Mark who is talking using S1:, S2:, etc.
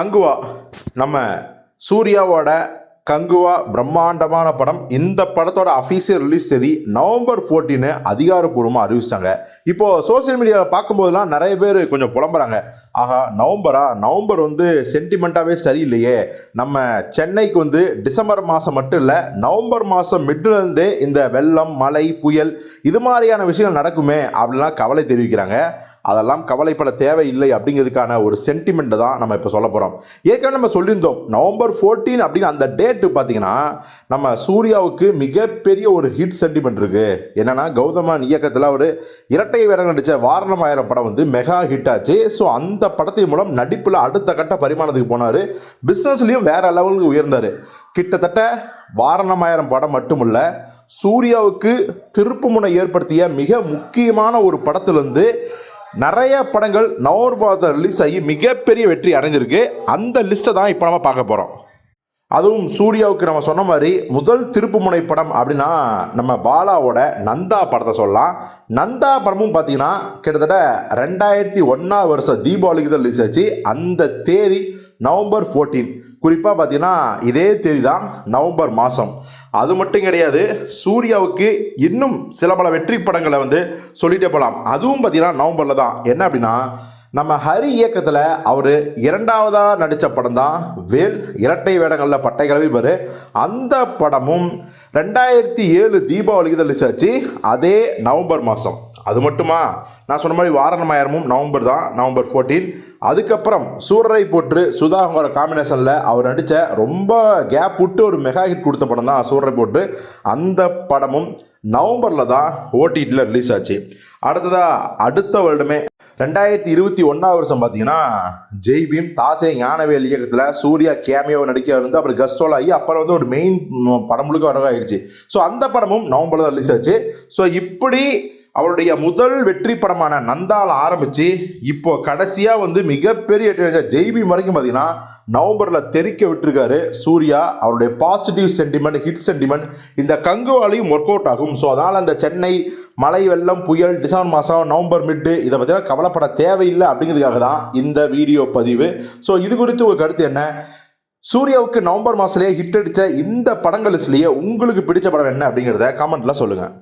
S1: கங்குவா. நம்ம சூர்யாவோட கங்குவா பிரம்மாண்டமான படம். இந்த படத்தோட அஃபீஷியல் ரிலீஸ் தேதி நவம்பர் 14 அதிகாரப்பூர்வமாக அறிவிச்சிட்டாங்க. இப்போ சோஷியல் மீடியாவில் பார்க்கும்போதெல்லாம் நிறைய பேர் கொஞ்சம் புலம்புறாங்க. ஆகா நவம்பரா? நவம்பர் வந்து சென்டிமெண்ட்டாகவே சரியில்லையே. நம்ம சென்னைக்கு வந்து டிசம்பர் மாதம் மட்டும் இல்லை நவம்பர் மாதம் மிட்லேருந்தே இந்த வெள்ளம் மழை புயல் இது மாதிரியான விஷயங்கள் நடக்குமே அப்படிலாம் கவலை தெரிவிக்கிறாங்க. அதெல்லாம் கவலைப்பட தேவையில்லை அப்படிங்கிறதுக்கான ஒரு சென்டிமெண்ட்டை தான் நம்ம இப்போ சொல்ல போகிறோம் ஏற்கனவே நம்ம சொல்லியிருந்தோம் நவம்பர் 14 அப்படின்னு அந்த டேட்டு பார்த்தீங்கன்னா நம்ம சூர்யாவுக்கு மிகப்பெரிய ஒரு ஹிட் சென்டிமெண்ட் இருக்குது என்னன்னா கௌதமன் இயக்கத்தில் ஒரு இரட்டை வேடம் நடித்த வாரணமாயிரம் படம் வந்து மெகா ஹிட் ஆச்சு. ஸோ அந்த படத்தின் மூலம் நடிப்பில் அடுத்த கட்ட பரிமாணத்துக்கு போனார். பிஸ்னஸ்லேயும் வேறு லெவலுக்கு உயர்ந்தார். கிட்டத்தட்ட வாரணமாயிரம் படம் மட்டுமல்ல சூர்யாவுக்கு திருப்புமுனை ஏற்படுத்திய மிக முக்கியமான ஒரு படத்திலிருந்து நிறைய படங்கள் நவம்பர் மாதம் ரிலீஸ் ஆகி மிகப்பெரிய வெற்றி அடைஞ்சிருக்கு அந்த லிஸ்ட்டை தான் இப்போ நம்ம பார்க்க போகிறோம் அதுவும் சூர்யாவுக்கு நம்ம சொன்ன மாதிரி முதல் திருப்புமுனை படம் அப்படின்னா நம்ம பாலாவோட நந்தா படத்தை சொல்லலாம். நந்தா படமும் பார்த்தீங்கன்னா கிட்டத்தட்ட ரெண்டாயிரத்தி ஒன்றாவது வருஷம் தீபாவளிக்கு தான் ரிலீஸ் ஆச்சு. அந்த தேதி நவம்பர் 14 குறிப்பாக பார்த்தீங்கன்னா இதே தேதி தான் நவம்பர் மாதம் அது மட்டும் கிடையாது சூர்யாவுக்கு இன்னும் சில பல வெற்றி படங்களை வந்து சொல்லிட்டே போகலாம். அதுவும் பார்த்தீங்கன்னா நவம்பரில் தான். என்ன அப்படின்னா நம்ம ஹரி இயக்கத்தில் அவர் இரண்டாவதாக நடித்த படம் தான் வேல் இரட்டை வேடங்களில் பட்டை கிளம்பிப்பார் அந்த படமும் ரெண்டாயிரத்தி ஏழு தீபாவளிக்கு தான் ரிலீஸ் ஆச்சு. அதே நவம்பர் மாதம் அது மட்டுமா? நான் சொன்ன மாதிரி வாரணமாயிரமும் நவம்பர் தான் நவம்பர் 14 அதுக்கப்புறம் சூரரை போற்று சுதாகர காம்பினேஷனில் அவர் நடித்த ரொம்ப கேப் விட்டு ஒரு மெகா ஹிட் கொடுத்த படம் தான் சூரரை போற்று. அந்த படமும் நவம்பரில் தான் ஓடிடியில் ரிலீஸ் ஆச்சு. அடுத்ததாக அடுத்த வருடமே ரெண்டாயிரத்தி இருபத்தி ஒன்றாவது வருஷம் பார்த்தீங்கன்னா ஜெய்பீம் தாசே ஞானவேல் இயக்கத்தில் சூர்யா கேமியோ நடிக்க இருந்து அப்புறம் கஸ்டோல் ஆகி அப்புறம் வந்து ஒரு மெயின் படம் முழுக்க வரவே ஆயிடுச்சு ஸோ அந்த படமும் நவம்பரில் தான் ரிலீஸ் ஆச்சு. ஸோ இப்படி அவருடைய முதல் வெற்றி படமான நந்தால் ஆரம்பித்து இப்போ கடைசியாக வந்து மிகப்பெரிய ஜெய்பி வரைக்கும் பார்த்தீங்கன்னா நவம்பரில் தெறிக்க விட்டுருக்காரு சூர்யா. அவருடைய பாசிட்டிவ் சென்டிமெண்ட் ஹிட் சென்டிமெண்ட் இந்த கங்குவாலையும் ஒர்க் அவுட் ஆகும். ஸோ அதனால் அந்த சென்னை மழை வெள்ளம் புயல் டிசம்பர் மாதம் நவம்பர் மிட்டு இதை பற்றிலாம் கவலைப்பட தேவையில்லை அப்படிங்கிறதுக்காக தான் இந்த வீடியோ பதிவு. ஸோ இது குறித்து உங்கள் கருத்து என்ன? சூர்யாவுக்கு நவம்பர் மாதத்துலேயே ஹிட் அடித்த இந்த படங்கள் லிஸ்ட்லேயே உங்களுக்கு பிடிச்ச படம் என்ன அப்படிங்கிறத கமெண்ட்டில் சொல்லுங்கள்